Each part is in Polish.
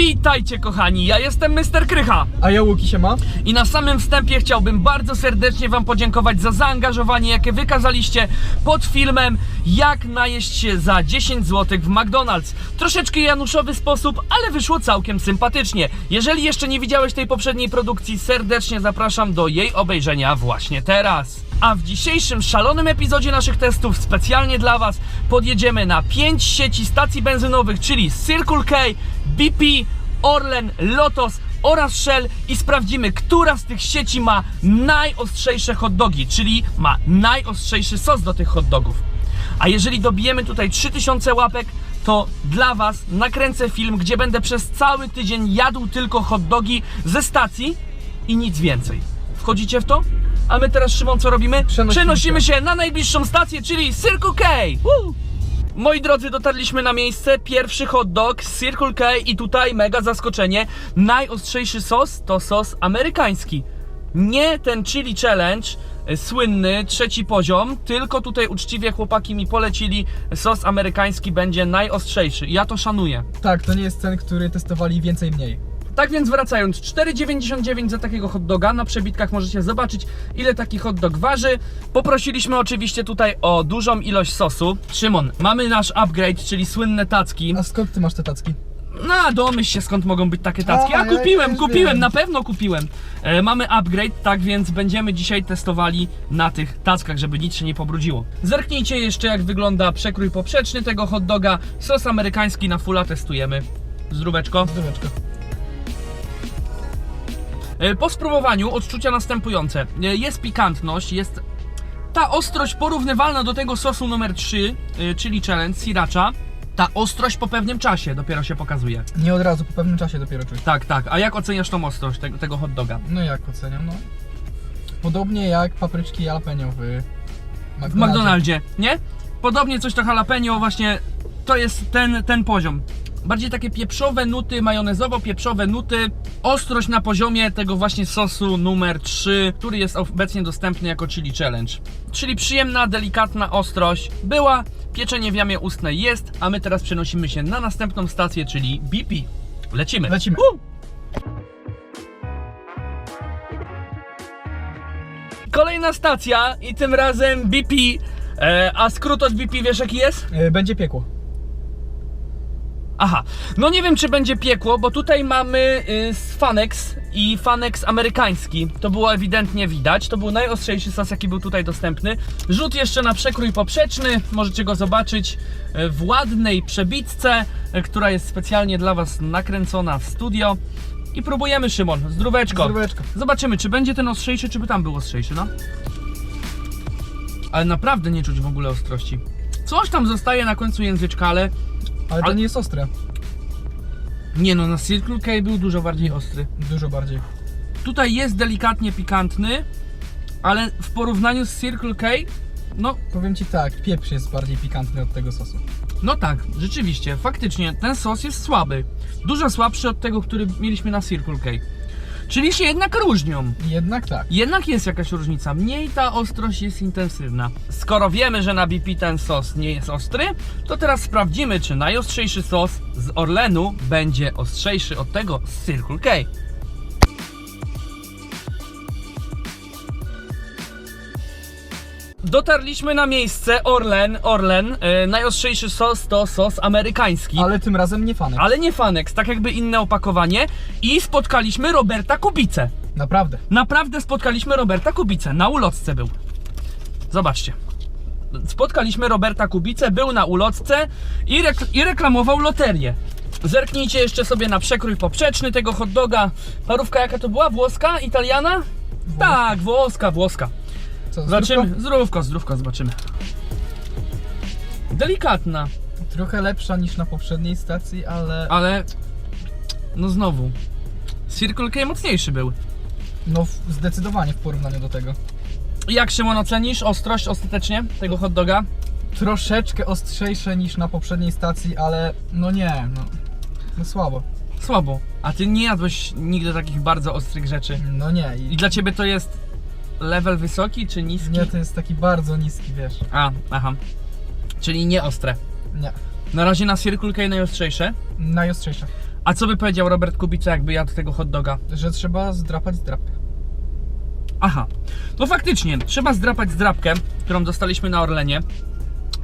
Witajcie kochani, ja jestem Mr. Krycha A ja Łuki się ma? i na samym wstępie chciałbym bardzo serdecznie Wam podziękować za zaangażowanie, jakie wykazaliście pod filmem Jak najeść się za 10 zł w McDonald's. Troszeczkę januszowy sposób, ale wyszło całkiem sympatycznie. Jeżeli jeszcze nie widziałeś tej poprzedniej produkcji, serdecznie zapraszam do jej obejrzenia właśnie teraz. A w dzisiejszym szalonym epizodzie naszych testów specjalnie dla Was podjedziemy na 5 sieci stacji benzynowych, czyli Circle K, BP, Orlen, Lotos oraz Shell i sprawdzimy, która z tych sieci ma najostrzejsze hot dogi, czyli ma najostrzejszy sos do tych hot dogów. A jeżeli dobijemy tutaj 3000 łapek, to dla Was nakręcę film, gdzie będę przez cały tydzień jadł tylko hot dogi ze stacji i nic więcej. Wchodzicie w to? A my teraz, Szymon, co robimy? Przenosimy Przenosimy się. na najbliższą stację, czyli Circle K! Woo! Moi drodzy, dotarliśmy na miejsce. Pierwszy hot dog z Circle K i tutaj mega zaskoczenie. Najostrzejszy sos to sos amerykański. Nie ten chili challenge, y, słynny, trzeci poziom, tylko tutaj uczciwie chłopaki mi polecili, sos amerykański będzie najostrzejszy. Ja to szanuję. Tak, to nie jest ten, który testowali więcej mniej. Tak więc wracając, 4,99 za takiego hot doga. Na przebitkach możecie zobaczyć, ile taki hot dog waży. Poprosiliśmy oczywiście tutaj o dużą ilość sosu. Szymon, mamy nasz upgrade, czyli słynne tacki. A skąd ty masz te tacki? No, domyśl się skąd mogą być takie tacki. A, ja kupiłem, kupiłem, wiem. na pewno kupiłem. E, mamy upgrade, tak więc będziemy dzisiaj testowali na tych tackach, żeby nic się nie pobrudziło. Zerknijcie jeszcze jak wygląda przekrój poprzeczny tego hot doga. Sos amerykański na fulla testujemy. Zdróweczko. Zdróweczko. E, Po spróbowaniu odczucia następujące. E, Jest pikantność, jest ta ostrość porównywalna do tego sosu numer 3, e, czyli challenge, sriracha. Ta ostrość po pewnym czasie dopiero się pokazuje. Nie od razu, po pewnym czasie dopiero czuć. Tak, tak. A jak oceniasz tą ostrość tego, tego hot doga? No jak oceniam, no. Podobnie jak papryczki jalapeno w W McDonaldzie, nie? Podobnie coś to jalapeno, właśnie to jest ten, ten poziom. Bardziej takie pieprzowe nuty, majonezowo-pieprzowe nuty. Ostrość na poziomie tego właśnie sosu numer 3, który jest obecnie dostępny jako chili challenge. Czyli przyjemna, delikatna ostrość była, pieczenie w jamie ustnej jest, a my teraz przenosimy się na następną stację, czyli BP. Lecimy. Lecimy. Kolejna stacja i tym razem BP. E, a skrót od BP wiesz jaki jest? E, Będzie piekło. Aha, no nie wiem czy będzie piekło, bo tutaj mamy y, Fanex i Fanex amerykański. To było ewidentnie widać. To był najostrzejszy sos, jaki był tutaj dostępny. Rzut jeszcze na przekrój poprzeczny. Możecie go zobaczyć y, w ładnej przebitce, y, która jest specjalnie dla Was nakręcona w studio. I próbujemy, Szymon. Zdróweczko. Zdróweczko. Zobaczymy, czy będzie ten ostrzejszy, czy by tam był ostrzejszy, no. Ale naprawdę nie czuć w ogóle ostrości. Coś tam zostaje na końcu języczka, ale Ale to Ale- nie jest ostre. nie no, na Circle K był dużo bardziej ostry. Dużo bardziej. Tutaj jest delikatnie pikantny, ale w porównaniu z Circle K, no, Powiem ci tak, pieprz jest bardziej pikantny od tego sosu. no tak, rzeczywiście, faktycznie, ten sos jest słaby. Dużo słabszy od tego, który mieliśmy na Circle K. Czyli się jednak różnią. Jednak tak. Jednak jest jakaś różnica. Mniej ta ostrość jest intensywna. Skoro wiemy, że na BP ten sos nie jest ostry, to teraz sprawdzimy, czy najostrzejszy sos z Orlenu będzie ostrzejszy od tego z Circle K. Dotarliśmy na miejsce Orlen, Orlen. E, najostrzejszy sos to sos amerykański. Ale tym razem nie fanek. Ale nie Fanex, tak jakby inne opakowanie. I spotkaliśmy Roberta Kubicę. Naprawdę. Naprawdę spotkaliśmy Roberta Kubicę. Na ulotce był. Zobaczcie. Spotkaliśmy Roberta Kubicę, był na ulotce i, i reklamował loterię. Zerknijcie jeszcze sobie na przekrój poprzeczny tego hot doga. Parówka jaka to była? Włoska? Italiana? Tak, włoska, włoska. Co, Zobaczymy. zdrówko? Zdrówko, zdrówko, zobaczymy. Delikatna, Trochę lepsza niż na poprzedniej stacji, ale ale no znowu. Circle K mocniejszy był. no w- zdecydowanie w porównaniu do tego. Jak Szymon ocenisz ostrość ostatecznie tego hot doga? Troszeczkę ostrzejsze niż na poprzedniej stacji, ale no nie, no, no słabo. Słabo. A ty nie jadłeś nigdy takich bardzo ostrych rzeczy. No nie, I i dla ciebie to jest level wysoki czy niski? nie, to jest taki bardzo niski, wiesz. A, aha. Czyli nie ostre. Nie, Na razie na Circle K najostrzejsze. najostrzejsze. A co by powiedział Robert Kubica, jakby jadł tego hot doga? Że trzeba zdrapać zdrapkę. Aha, no faktycznie, trzeba zdrapać zdrapkę, którą dostaliśmy na Orlenie.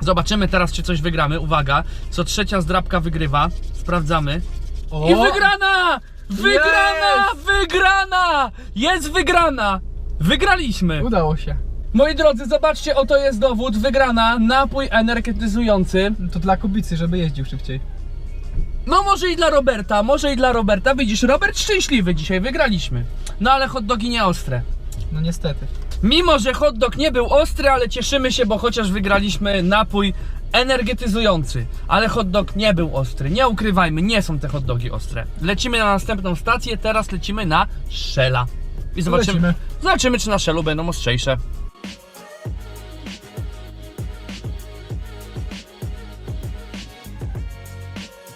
Zobaczymy teraz, czy coś wygramy. Uwaga, co trzecia zdrapka wygrywa. Sprawdzamy. O! I wygrana! Wygrana! Wygrana! Jest wygrana! Wygraliśmy! Udało się. Moi drodzy, zobaczcie, oto jest dowód. Wygrana, napój energetyzujący. To dla Kubicy, żeby jeździł szybciej. No może i dla Roberta, może i dla Roberta. Widzisz, Robert szczęśliwy dzisiaj, wygraliśmy. No ale hot dogi nie ostre. No niestety. Mimo, że hot dog nie był ostry, ale cieszymy się, bo chociaż wygraliśmy napój energetyzujący. Ale hot dog nie był ostry. Nie ukrywajmy, nie są te hot dogi ostre. Lecimy na następną stację, teraz lecimy na Shella. I zobaczymy, Lecimy. Zobaczymy czy na Shellu będą ostrzejsze.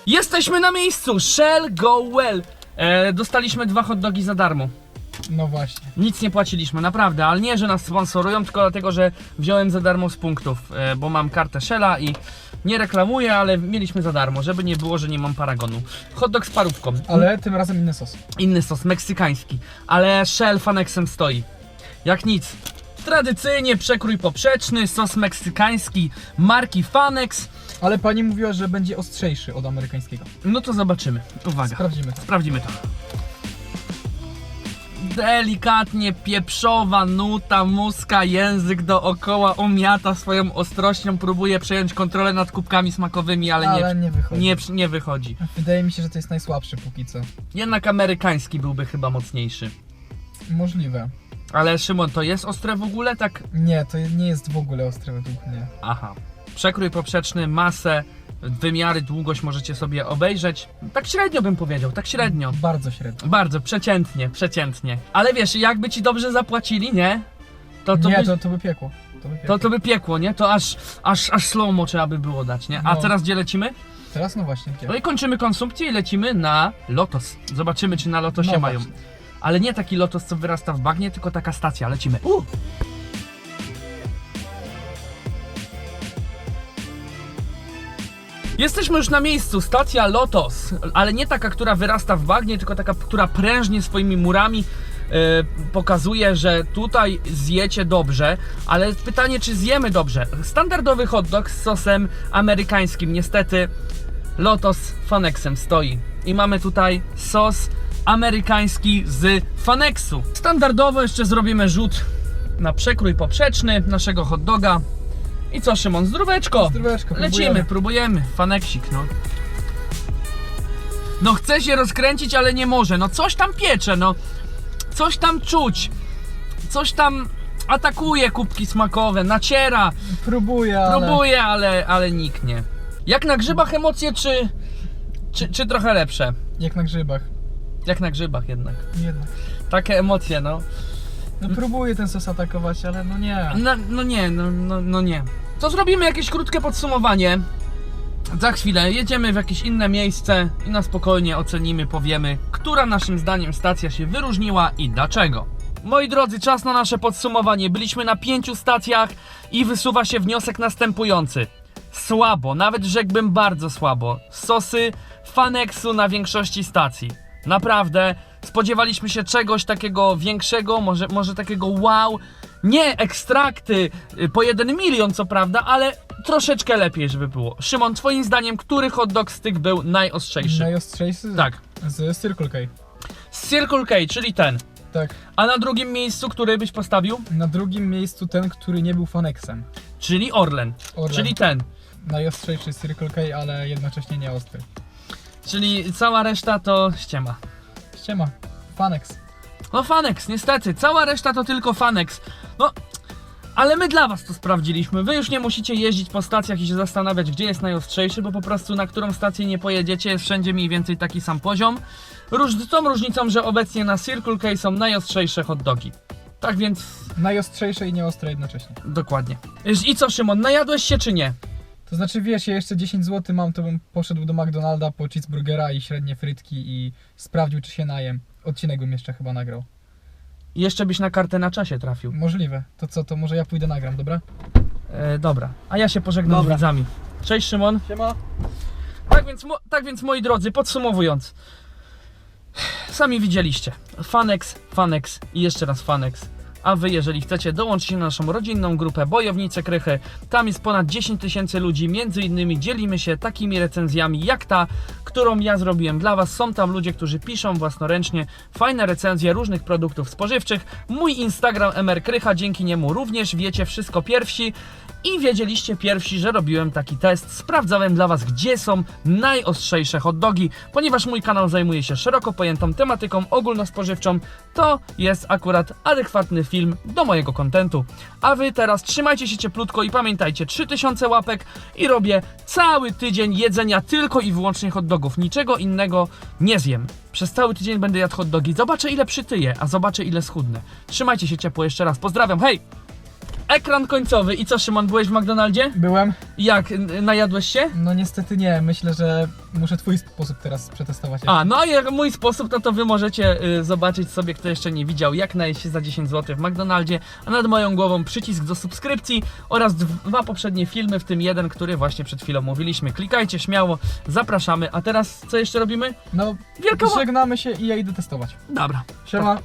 Jesteśmy na miejscu! Shell Go Well! E, dostaliśmy dwa hot dogi za darmo. No właśnie. Nic nie płaciliśmy, naprawdę, ale nie, że nas sponsorują, tylko dlatego, że wziąłem za darmo z punktów, e, bo mam kartę Shella i nie reklamuję, ale mieliśmy za darmo, żeby nie było, że nie mam paragonu. Hot dog z parówką, Ale tym razem inny sos. inny sos, meksykański, ale Shell Fanexem stoi. Jak nic. Tradycyjnie przekrój poprzeczny, sos meksykański marki Fanex. Ale pani mówiła, że będzie ostrzejszy od amerykańskiego. No to zobaczymy. Uwaga. Sprawdzimy. Sprawdzimy to. Delikatnie pieprzowa nuta, muska, język dookoła umiata swoją ostrością, próbuje przejąć kontrolę nad kubkami smakowymi, ale, Ale nie, nie wychodzi. nie, nie wychodzi. Wydaje mi się, że to jest najsłabszy póki co. Jednak amerykański byłby chyba mocniejszy. Możliwe. Ale Szymon, to jest ostre w ogóle? Tak? Nie, to nie jest w ogóle ostre według mnie. Aha. Przekrój poprzeczny, masę, wymiary, długość możecie sobie obejrzeć. Tak średnio bym powiedział, tak średnio. Bardzo średnio. Bardzo, przeciętnie, przeciętnie. Ale wiesz, jakby ci dobrze zapłacili, nie? To, to, nie, by, to, to by piekło. To by, to, piekło. to by piekło, nie? To aż, aż, aż slow-mo trzeba by było dać, nie? A No. teraz gdzie lecimy? Teraz no właśnie. No i kończymy konsumpcję i lecimy na Lotos. Zobaczymy, czy na Lotosie No mają. właśnie. Ale nie taki Lotos, co wyrasta w bagnie, tylko taka stacja. Lecimy. U! Jesteśmy już na miejscu, stacja Lotos, ale nie taka, która wyrasta w bagnie, tylko taka, która prężnie swoimi murami e, pokazuje, że tutaj zjecie dobrze, ale pytanie, czy zjemy dobrze? Standardowy hot dog z sosem amerykańskim, niestety Lotos Fanexem stoi. I mamy tutaj sos amerykański z Fanexu. Standardowo jeszcze zrobimy rzut na przekrój poprzeczny naszego hot doga. I co Szymon, zdróweczko! Zdróweczko, Lecimy, próbujemy. próbujemy. Faneksik, no. No chce się rozkręcić, ale nie może. No coś tam piecze, no. Coś tam czuć. Coś tam atakuje kubki smakowe, naciera. Próbuję, ale... Próbuje, ale, ale niknie. Jak na grzybach emocje, czy, czy, czy trochę lepsze? Jak na grzybach. Jak na grzybach jednak. Jednak. Takie emocje, no. No próbuję ten sos atakować, ale no nie. No, no nie, no, no, no nie. To zrobimy jakieś krótkie podsumowanie. Za chwilę jedziemy w jakieś inne miejsce i na spokojnie ocenimy, powiemy, która naszym zdaniem stacja się wyróżniła i dlaczego. Moi drodzy, czas na nasze podsumowanie. Byliśmy na pięciu stacjach i wysuwa się wniosek następujący. Słabo, nawet rzekłbym bardzo słabo. Sosy Fanexu na większości stacji. Naprawdę, spodziewaliśmy się czegoś takiego większego, może, może takiego wow. Nie ekstrakty y, po jeden milion, co prawda, ale troszeczkę lepiej, żeby było. Szymon, twoim zdaniem, który hot dog z tych był najostrzejszy? Najostrzejszy? Tak. Z Circle K. Circle K, czyli ten. Tak. A na drugim miejscu, który byś postawił? Na drugim miejscu ten, który nie był Fanexem. Czyli Orlen. Orlen. Czyli ten. Najostrzejszy Circle K, ale jednocześnie nie ostry. Czyli cała reszta to ściema. Ściema. Fanex. No Fanex, niestety. Cała reszta to tylko Fanex. No, ale my dla was to sprawdziliśmy. Wy już nie musicie jeździć po stacjach i się zastanawiać, gdzie jest najostrzejszy, bo po prostu na którą stację nie pojedziecie, jest wszędzie mniej więcej taki sam poziom. Róż, z tą różnicą, że obecnie na Circle K są najostrzejsze hot dogi. Tak więc, Najostrzejsze i nieostre jednocześnie. dokładnie. I co Szymon, najadłeś się czy nie? To znaczy, wiesz, ja jeszcze 10 zł mam, to bym poszedł do McDonalda po cheeseburgera i średnie frytki i sprawdził, czy się najem. Odcinek bym jeszcze chyba nagrał. Jeszcze byś na kartę na czasie trafił. Możliwe. To co, to może ja pójdę nagram, dobra? E, dobra, a ja się pożegnam Dobra. z widzami. Cześć Szymon. Siema. Tak więc, mo- tak więc moi drodzy, podsumowując, Sami widzieliście. Fanex, Fanex i jeszcze raz Fanex. A wy, jeżeli chcecie, dołączcie na naszą rodzinną grupę Bojownice Krychy. Tam jest ponad 10 tysięcy ludzi. Między innymi dzielimy się takimi recenzjami jak ta, którą ja zrobiłem dla was. Są tam ludzie, którzy piszą własnoręcznie fajne recenzje różnych produktów spożywczych. Mój Instagram MR Krycha, dzięki niemu również wiecie wszystko pierwsi. I wiedzieliście pierwsi, że robiłem taki test. Sprawdzałem dla Was, gdzie są najostrzejsze hot dogi. Ponieważ mój kanał zajmuje się szeroko pojętą tematyką ogólnospożywczą, to jest akurat adekwatny film do mojego kontentu. A Wy teraz trzymajcie się cieplutko i pamiętajcie, 3000 łapek i robię cały tydzień jedzenia tylko i wyłącznie hot dogów. Niczego innego nie zjem. Przez cały tydzień będę jadł hot dogi. Zobaczę ile przytyję, a zobaczę ile schudnę. Trzymajcie się ciepło jeszcze raz. Pozdrawiam, hej! Ekran końcowy. I co, Szymon, byłeś w McDonaldzie? Byłem? Jak, n- najadłeś się? No niestety nie, myślę, że muszę twój sposób teraz przetestować. A, no a jak mój sposób, no to wy możecie y, zobaczyć sobie, kto jeszcze nie widział, jak najeść się za 10 zł w McDonaldzie, a nad moją głową przycisk do subskrypcji oraz dwa poprzednie filmy, w tym jeden, który właśnie przed chwilą mówiliśmy. Klikajcie śmiało, zapraszamy. A teraz co jeszcze robimy? No, Wielka ła- żegnamy się i ja idę testować. Dobra. Siema.